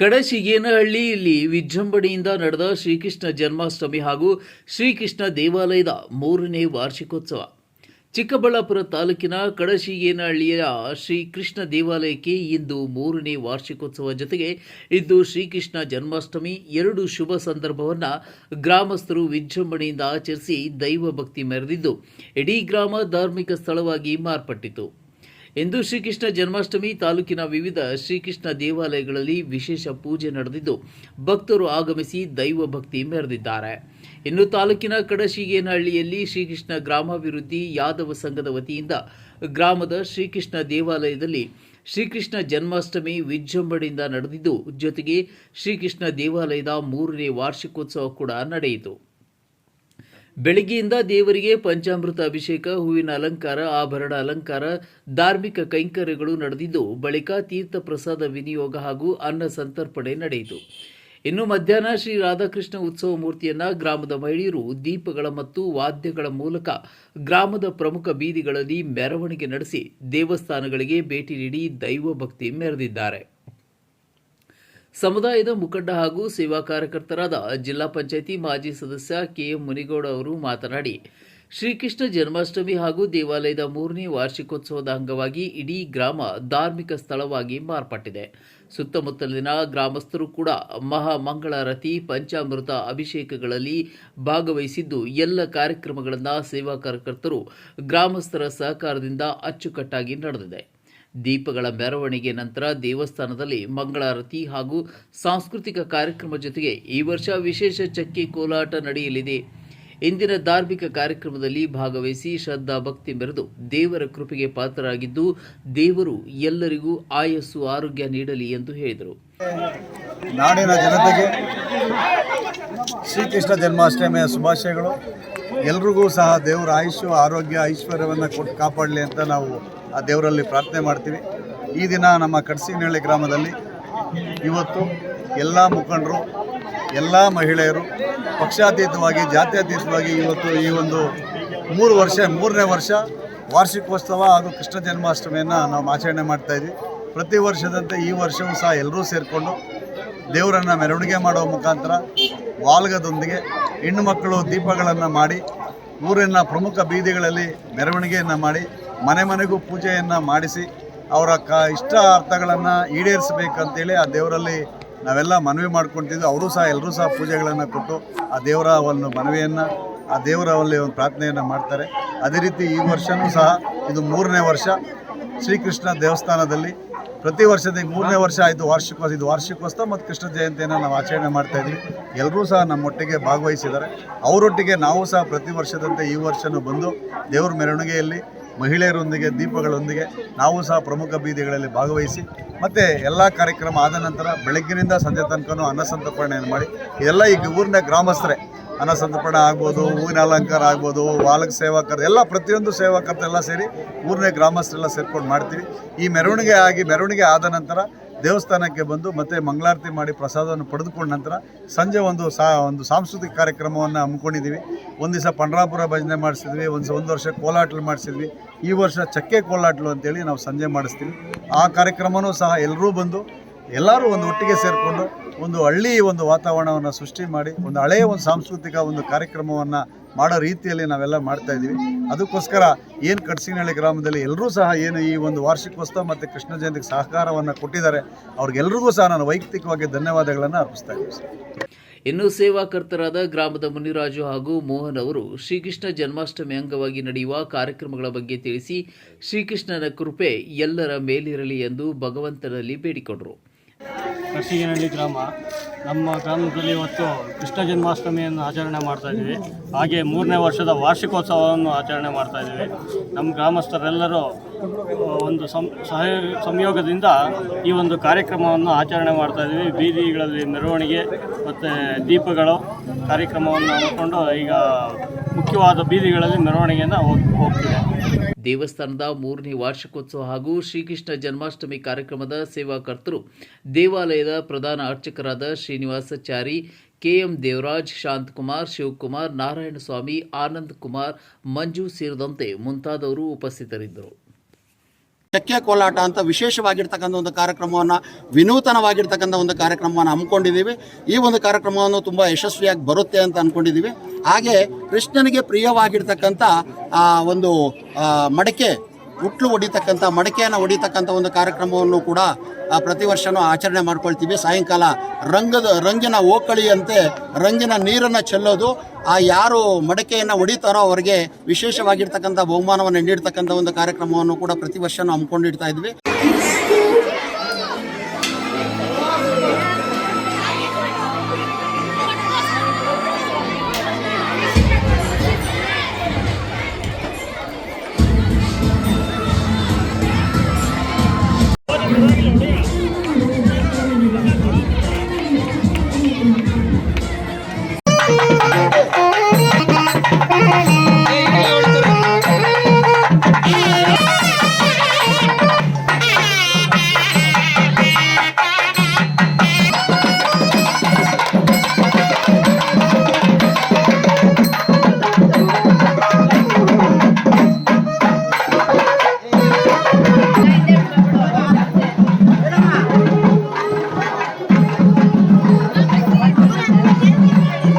ಕಡಶಿಗೇನಹಳ್ಳಿಯಲ್ಲಿ ವಿಜೃಂಭಣೆಯಿಂದ ನಡೆದ ಶ್ರೀಕೃಷ್ಣ ಜನ್ಮಾಷ್ಟಮಿ ಹಾಗೂ ಶ್ರೀಕೃಷ್ಣ ದೇವಾಲಯದ ಮೂರನೇ ವಾರ್ಷಿಕೋತ್ಸವ. ಚಿಕ್ಕಬಳ್ಳಾಪುರ ತಾಲೂಕಿನ ಕಡಶಿಗೇನಹಳ್ಳಿಯ ಶ್ರೀಕೃಷ್ಣ ದೇವಾಲಯಕ್ಕೆ ಇಂದು ಮೂರನೇ ವಾರ್ಷಿಕೋತ್ಸವ ಜೊತೆಗೆ ಇಂದು ಶ್ರೀಕೃಷ್ಣ ಜನ್ಮಾಷ್ಟಮಿ ಎರಡು ಶುಭ ಸಂದರ್ಭವನ್ನು ಗ್ರಾಮಸ್ಥರು ವಿಜೃಂಭಣೆಯಿಂದ ಆಚರಿಸಿ ದೈವ ಭಕ್ತಿ ಮೆರೆದಿದ್ದು, ಇಡೀ ಗ್ರಾಮ ಧಾರ್ಮಿಕ ಸ್ಥಳವಾಗಿ ಮಾರ್ಪಟ್ಟಿತು. ಇಂದು ಶ್ರೀಕೃಷ್ಣ ಜನ್ಮಾಷ್ಟಮಿ ತಾಲೂಕಿನ ವಿವಿಧ ಶ್ರೀಕೃಷ್ಣ ದೇವಾಲಯಗಳಲ್ಲಿ ವಿಶೇಷ ಪೂಜೆ ನಡೆದಿದ್ದು, ಭಕ್ತರು ಆಗಮಿಸಿ ದೈವ ಭಕ್ತಿ ಮೆರೆದಿದ್ದಾರೆ. ಇನ್ನು ತಾಲೂಕಿನ ಕಡಶಿಗೇನಹಳ್ಳಿಯಲ್ಲಿ ಶ್ರೀಕೃಷ್ಣ ಗ್ರಾಮಾಭಿವೃದ್ಧಿ ಯಾದವ ಸಂಘದ ವತಿಯಿಂದ ಗ್ರಾಮದ ಶ್ರೀಕೃಷ್ಣ ದೇವಾಲಯದಲ್ಲಿ ಶ್ರೀಕೃಷ್ಣ ಜನ್ಮಾಷ್ಟಮಿ ವಿಜೃಂಭಣೆಯಿಂದ ನಡೆದಿದ್ದು, ಜೊತೆಗೆ ಶ್ರೀಕೃಷ್ಣ ದೇವಾಲಯದ ಮೂರನೇ ವಾರ್ಷಿಕೋತ್ಸವ ಕೂಡ ನಡೆಯಿತು. ಬೆಳಗ್ಗೆಯಿಂದ ದೇವರಿಗೆ ಪಂಚಾಮೃತ ಅಭಿಷೇಕ, ಹೂವಿನ ಅಲಂಕಾರ, ಆಭರಣ ಅಲಂಕಾರ, ಧಾರ್ಮಿಕ ಕೈಂಕರ್ಯಗಳು ನಡೆದಿದ್ದು, ಬಳಿಕ ತೀರ್ಥ ಪ್ರಸಾದ ವಿನಿಯೋಗ ಹಾಗೂ ಅನ್ನ ಸಂತರ್ಪಣೆ ನಡೆಯಿತು. ಇನ್ನು ಮಧ್ಯಾಹ್ನ ಶ್ರೀ ರಾಧಾಕೃಷ್ಣ ಉತ್ಸವ ಮೂರ್ತಿಯನ್ನು ಗ್ರಾಮದ ಮಹಿಳೆಯರು ದೀಪಗಳ ಮತ್ತು ವಾದ್ಯಗಳ ಮೂಲಕ ಗ್ರಾಮದ ಪ್ರಮುಖ ಬೀದಿಗಳಲ್ಲಿ ಮೆರವಣಿಗೆ ನಡೆಸಿ ದೇವಸ್ಥಾನಗಳಿಗೆ ಭೇಟಿ ನೀಡಿ ದೈವ ಭಕ್ತಿ ಮೆರೆದಿದ್ದಾರೆ. ಸಮುದಾಯದ ಮುಖಂಡ ಹಾಗೂ ಸೇವಾ ಕಾರ್ಯಕರ್ತರಾದ ಜಿಲ್ಲಾ ಪಂಚಾಯಿತಿ ಮಾಜಿ ಸದಸ್ಯ ಕೆಎಂ ಮುನಿಗೌಡ ಅವರು ಮಾತನಾಡಿ, ಶ್ರೀಕೃಷ್ಣ ಜನ್ಮಾಷ್ಟಮಿ ಹಾಗೂ ದೇವಾಲಯದ ಮೂರನೇ ವಾರ್ಷಿಕೋತ್ಸವದ ಅಂಗವಾಗಿ ಇಡೀ ಗ್ರಾಮ ಧಾರ್ಮಿಕ ಸ್ಥಳವಾಗಿ ಮಾರ್ಪಟ್ಟಿದೆ. ಸುತ್ತಮುತ್ತಲಿನ ಗ್ರಾಮಸ್ಥರು ಕೂಡ ಮಹಾಮಂಗಳಾರತಿ, ಪಂಚಾಮೃತ ಅಭಿಷೇಕಗಳಲ್ಲಿ ಭಾಗವಹಿಸಿದ್ದು ಎಲ್ಲ ಕಾರ್ಯಕ್ರಮಗಳನ್ನು ಸೇವಾ ಕಾರ್ಯಕರ್ತರು ಗ್ರಾಮಸ್ಥರ ಸಹಕಾರದಿಂದ ಅಚ್ಚುಕಟ್ಟಾಗಿ ನಡೆದಿದೆ. ದೀಪಗಳ ಮೆರವಣಿಗೆ ನಂತರ ದೇವಸ್ಥಾನದಲ್ಲಿ ಮಂಗಳಾರತಿ ಹಾಗೂ ಸಾಂಸ್ಕೃತಿಕ ಕಾರ್ಯಕ್ರಮ ಜೊತೆಗೆ ಈ ವರ್ಷ ವಿಶೇಷ ಚಕ್ಕಿ ಕೋಲಾಟ ನಡೆಯಲಿದೆ. ಇಂದಿನ ಧಾರ್ಮಿಕ ಕಾರ್ಯಕ್ರಮದಲ್ಲಿ ಭಾಗವಹಿಸಿ ಶ್ರದ್ಧಾ ಭಕ್ತಿ ಮೆರೆದು ದೇವರ ಕೃಪೆಗೆ ಪಾತ್ರರಾಗಿದ್ದು, ದೇವರು ಎಲ್ಲರಿಗೂ ಆಯಸ್ಸು ಆರೋಗ್ಯ ನೀಡಲಿ ಎಂದು ಹೇಳಿದರು. ನಾಡಿನ ಜನತೆಗೆ ಶ್ರೀಕೃಷ್ಣ ಜನ್ಮಾಷ್ಟಮಿಯ ಶುಭಾಶಯಗಳು. ಎಲ್ರಿಗೂ ಸಹ ದೇವರ ಆಯುಷ್ಯ, ಆರೋಗ್ಯ, ಐಶ್ವರ್ಯವನ್ನು ಕೊಟ್ಟು ಕಾಪಾಡಲಿ ಅಂತ ನಾವು ಆ ದೇವರಲ್ಲಿ ಪ್ರಾರ್ಥನೆ ಮಾಡ್ತೀವಿ. ಈ ದಿನ ನಮ್ಮ ಕಡಸಿನಹಳ್ಳಿ ಗ್ರಾಮದಲ್ಲಿ ಇವತ್ತು ಎಲ್ಲ ಮುಖಂಡರು, ಎಲ್ಲ ಮಹಿಳೆಯರು, ಪಕ್ಷಾತೀತವಾಗಿ, ಜಾತ್ಯತೀತವಾಗಿ ಇವತ್ತು ಈ ಒಂದು ಮೂರು ವರ್ಷ, ಮೂರನೇ ವರ್ಷ ವಾರ್ಷಿಕೋತ್ಸವ ಹಾಗೂ ಕೃಷ್ಣ ಜನ್ಮಾಷ್ಟಮಿಯನ್ನು ನಾವು ಆಚರಣೆ ಮಾಡ್ತಾಯಿದ್ವಿ ಪ್ರತಿ ವರ್ಷದಂತೆ ಈ ವರ್ಷವೂ ಸಹ ಎಲ್ಲರೂ ಸೇರಿಕೊಂಡು ದೇವರನ್ನು ಮೆರವಣಿಗೆ ಮಾಡುವ ಮುಖಾಂತರ ವಾಲ್ಗದೊಂದಿಗೆ ಹೆಣ್ಣು ಮಕ್ಕಳು ದೀಪಗಳನ್ನು ಮಾಡಿ, ಊರಿನ ಪ್ರಮುಖ ಬೀದಿಗಳಲ್ಲಿ ಮೆರವಣಿಗೆಯನ್ನು ಮಾಡಿ ಮನೆ ಮನೆಗೂ ಪೂಜೆಯನ್ನು ಮಾಡಿಸಿ ಅವರ ಕ ಇಷ್ಟ ಅರ್ಥಗಳನ್ನು ಈಡೇರಿಸಬೇಕಂತೇಳಿ ಆ ದೇವರಲ್ಲಿ ನಾವೆಲ್ಲ ಮನವಿ ಮಾಡ್ಕೊತಿದ್ವಿ ಅವರು ಸಹ ಎಲ್ಲರೂ ಸಹ ಪೂಜೆಗಳನ್ನು ಕೊಟ್ಟು ಆ ದೇವರ ಒಂದು ಮನವಿಯನ್ನು, ಆ ದೇವರಲ್ಲಿ ಒಂದು ಪ್ರಾರ್ಥನೆಯನ್ನು ಮಾಡ್ತಾರೆ. ಅದೇ ರೀತಿ ಈ ವರ್ಷವೂ ಸಹ ಇದು ಮೂರನೇ ವರ್ಷ ಶ್ರೀಕೃಷ್ಣ ದೇವಸ್ಥಾನದಲ್ಲಿ. ಪ್ರತಿ ವರ್ಷದ ಮೂರನೇ ವರ್ಷ ಆಯಿತು ವಾರ್ಷಿಕೋತ್ಸವ, ಇದು ವಾರ್ಷಿಕೋತ್ಸವ ಮತ್ತು ಕೃಷ್ಣ ಜಯಂತಿಯನ್ನು ನಾವು ಆಚರಣೆ ಮಾಡ್ತಾ ಇದ್ವಿ. ಎಲ್ಲರೂ ಸಹ ನಮ್ಮೊಟ್ಟಿಗೆ ಭಾಗವಹಿಸಿದ್ದಾರೆ. ಅವರೊಟ್ಟಿಗೆ ನಾವು ಸಹ ಪ್ರತಿ ವರ್ಷದಂತೆ ಈ ವರ್ಷವೂ ಬಂದು ದೇವ್ರ ಮೆರವಣಿಗೆಯಲ್ಲಿ ಮಹಿಳೆಯರೊಂದಿಗೆ, ದೀಪಗಳೊಂದಿಗೆ ನಾವು ಸಹ ಪ್ರಮುಖ ಬೀದಿಗಳಲ್ಲಿ ಭಾಗವಹಿಸಿ, ಮತ್ತು ಎಲ್ಲ ಕಾರ್ಯಕ್ರಮ ಆದ ನಂತರ ಬೆಳಗ್ಗಿನಿಂದ ಸಂಜೆ ತನಕನೂ ಅನ್ನಸಂತರ್ಪಣೆಯನ್ನು ಮಾಡಿ, ಇದೆಲ್ಲ ಈಗ ಊರಿನ ಗ್ರಾಮಸ್ಥರೇ. ಅನ್ನ ಸಂತರ್ಪಣೆ ಆಗ್ಬೋದು, ಹೂವಿನ ಅಲಂಕಾರ ಆಗ್ಬೋದು, ಬಾಲಕ ಸೇವಾಕರು, ಎಲ್ಲ ಪ್ರತಿಯೊಂದು ಸೇವಕತೆ ಎಲ್ಲ ಸೇರಿ ಊರನೇ ಗ್ರಾಮಸ್ಥರೆಲ್ಲ ಸೇರ್ಕೊಂಡು ಮಾಡ್ತೀವಿ. ಈ ಮೆರವಣಿಗೆ ಆಗಿ, ಮೆರವಣಿಗೆ ಆದ ನಂತರ ದೇವಸ್ಥಾನಕ್ಕೆ ಬಂದು ಮತ್ತೆ ಮಂಗಳಾರತಿ ಮಾಡಿ ಪ್ರಸಾದವನ್ನು ಪಡೆದುಕೊಂಡ ನಂತರ ಸಂಜೆ ಒಂದು ಸಾ, ಒಂದು ಸಾಂಸ್ಕೃತಿಕ ಕಾರ್ಯಕ್ರಮವನ್ನು ಹಮ್ಮಿಕೊಂಡಿದ್ದೀವಿ. ಒಂದು ದಿವಸ ಪಂಡ್ರಾಪುರ ಭಜನೆ ಮಾಡಿಸಿದ್ವಿ, ಒಂದು ಒಂದು ವರ್ಷ ಕೋಲಾಟ್ಲು ಮಾಡಿಸಿದ್ವಿ. ಈ ವರ್ಷ ಚಕ್ಕೆ ಕೋಲಾಟಲು ಅಂತೇಳಿ ನಾವು ಸಂಜೆ ಮಾಡಿಸ್ತೀವಿ. ಆ ಕಾರ್ಯಕ್ರಮವೂ ಸಹ ಎಲ್ಲರೂ ಬಂದು ಎಲ್ಲರೂ ಒಂದು ಒಟ್ಟಿಗೆ ಸೇರಿಕೊಂಡು ಒಂದು ಹಳ್ಳಿ ಒಂದು ವಾತಾವರಣವನ್ನು ಸೃಷ್ಟಿ ಮಾಡಿ, ಒಂದು ಹಳೆಯ ಒಂದು ಸಾಂಸ್ಕೃತಿಕ ಒಂದು ಕಾರ್ಯಕ್ರಮವನ್ನು ಮಾಡೋ ರೀತಿಯಲ್ಲಿ ನಾವೆಲ್ಲ ಮಾಡ್ತಾ ಇದ್ದೀವಿ. ಅದಕ್ಕೋಸ್ಕರ ಏನು ಕಡ್ಸಿನಹಳ್ಳಿ ಗ್ರಾಮದಲ್ಲಿ ಎಲ್ಲರೂ ಸಹ ಏನು ಈ ಒಂದು ವಾರ್ಷಿಕೋತ್ಸವ ಮತ್ತು ಕೃಷ್ಣ ಜಯಂತಿಗೆ ಸಹಕಾರವನ್ನು ಕೊಟ್ಟಿದ್ದಾರೆ, ಅವ್ರಿಗೆಲ್ರಿಗೂ ಸಹ ನಾನು ವೈಯಕ್ತಿಕವಾಗಿ ಧನ್ಯವಾದಗಳನ್ನು ಅರ್ಪಿಸ್ತಾ ಇದ್ದೀನಿ ಸರ್. ಇನ್ನು ಸೇವಾಕರ್ತರಾದ ಗ್ರಾಮದ ಮುನಿರಾಜು ಹಾಗೂ ಮೋಹನ್ ಅವರು ಶ್ರೀಕೃಷ್ಣ ಜನ್ಮಾಷ್ಟಮಿ ಅಂಗವಾಗಿ ನಡೆಯುವ ಕಾರ್ಯಕ್ರಮಗಳ ಬಗ್ಗೆ ತಿಳಿಸಿ ಶ್ರೀಕೃಷ್ಣನ ಕೃಪೆ ಎಲ್ಲರ ಮೇಲಿರಲಿ ಎಂದು ಭಗವಂತನಲ್ಲಿ ಬೇಡಿಕೊಂಡರು. ಕರ್ಸಿಗನಹಳ್ಳಿ ಗ್ರಾಮ. ನಮ್ಮ ಗ್ರಾಮದಲ್ಲಿ ಇವತ್ತು ಕೃಷ್ಣ ಜನ್ಮಾಷ್ಟಮಿಯನ್ನು ಆಚರಣೆ ಮಾಡ್ತಾ ಇದ್ದೀವಿ. ಹಾಗೆ ಮೂರನೇ ವರ್ಷದ ವಾರ್ಷಿಕೋತ್ಸವವನ್ನು ಆಚರಣೆ ಮಾಡ್ತಾ ಇದ್ದೀವಿ. ನಮ್ಮ ಗ್ರಾಮಸ್ಥರೆಲ್ಲರೂ ಒಂದು ಸಂ ಸಂಯೋಗದಿಂದ ಈ ಒಂದು ಕಾರ್ಯಕ್ರಮವನ್ನು ಆಚರಣೆ ಮಾಡ್ತಾ ಇದ್ದೀವಿ. ಬೀದಿಗಳಲ್ಲಿ ಮೆರವಣಿಗೆ ಮತ್ತು ದೀಪಗಳು ಕಾರ್ಯಕ್ರಮವನ್ನು ಹಮ್ಮಿಕೊಂಡು ಈಗ ಮುಖ್ಯವಾದ ಬೀದಿಗಳಲ್ಲಿ ಮೆರವಣಿಗೆಯನ್ನು ಹೋಗ್, ಹೋಗ್ತಿದೆ. ದೇವಸ್ಥಾನದ ಮೂರನೇ ವಾರ್ಷಿಕೋತ್ಸವ ಹಾಗೂ ಶ್ರೀಕೃಷ್ಣ ಜನ್ಮಾಷ್ಟಮಿ ಕಾರ್ಯಕ್ರಮದ ಸೇವಾಕರ್ತರು, ದೇವಾಲಯದ ಪ್ರಧಾನ ಅರ್ಚಕರಾದ ಶ್ರೀನಿವಾಸಚಾರಿ ಕೆಎಂ ದೇವರಾಜ್ ಶಾಂತಕುಮಾರ್ ಶಿವಕುಮಾರ್ ನಾರಾಯಣಸ್ವಾಮಿ ಆನಂದ್ ಕುಮಾರ್, ಮಂಜು ಸೇರಿದಂತೆ ಮುಂತಾದವರು ಉಪಸ್ಥಿತರಿದ್ದರು. ಚಕ್ಕೆ ಕೋಲಾಟ ಅಂತ ವಿಶೇಷವಾಗಿರ್ತಕ್ಕಂಥ ಒಂದು ಕಾರ್ಯಕ್ರಮವನ್ನು, ವಿನೂತನವಾಗಿರ್ತಕ್ಕಂಥ ಒಂದು ಕಾರ್ಯಕ್ರಮವನ್ನು ಹಮ್ಮಿಕೊಂಡಿದ್ದೀವಿ. ಈ ಒಂದು ಕಾರ್ಯಕ್ರಮವನ್ನು ತುಂಬ ಯಶಸ್ವಿಯಾಗಿ ಬರುತ್ತೆ ಅಂತ ಅಂದ್ಕೊಂಡಿದ್ದೀವಿ ಹಾಗೆ ಕೃಷ್ಣನಿಗೆ ಪ್ರಿಯವಾಗಿರ್ತಕ್ಕಂಥ, ಆ, ಒಂದು ಮಡಕೆ, ಹುಟ್ಲು ಹೊಡಿತಕ್ಕಂಥ ಮಡಕೆಯನ್ನು ಹೊಡಿತಕ್ಕಂಥ ಒಂದು ಕಾರ್ಯಕ್ರಮವನ್ನು ಕೂಡ ಪ್ರತಿ ವರ್ಷನೂ ಆಚರಣೆ ಮಾಡ್ಕೊಳ್ತೀವಿ. ಸಾಯಂಕಾಲ ರಂಗದ, ರಂಗಿನ ಓಕಳಿಯಂತೆ ರಂಗಿನ ನೀರನ್ನು ಚೆಲ್ಲೋದು, ಆ ಯಾರು ಮಡಕೆಯನ್ನು ಹೊಡಿತಾರೋ ಅವರಿಗೆ ವಿಶೇಷವಾಗಿರ್ತಕ್ಕಂಥ ಬಹುಮಾನವನ್ನು ನೀಡ್ತಕ್ಕಂಥ ಒಂದು ಕಾರ್ಯಕ್ರಮವನ್ನು ಕೂಡ ಪ್ರತಿ ವರ್ಷನೂ ಹಮ್ಮಿಕೊಂಡಿಡ್ತಾ ಇದ್ವಿ.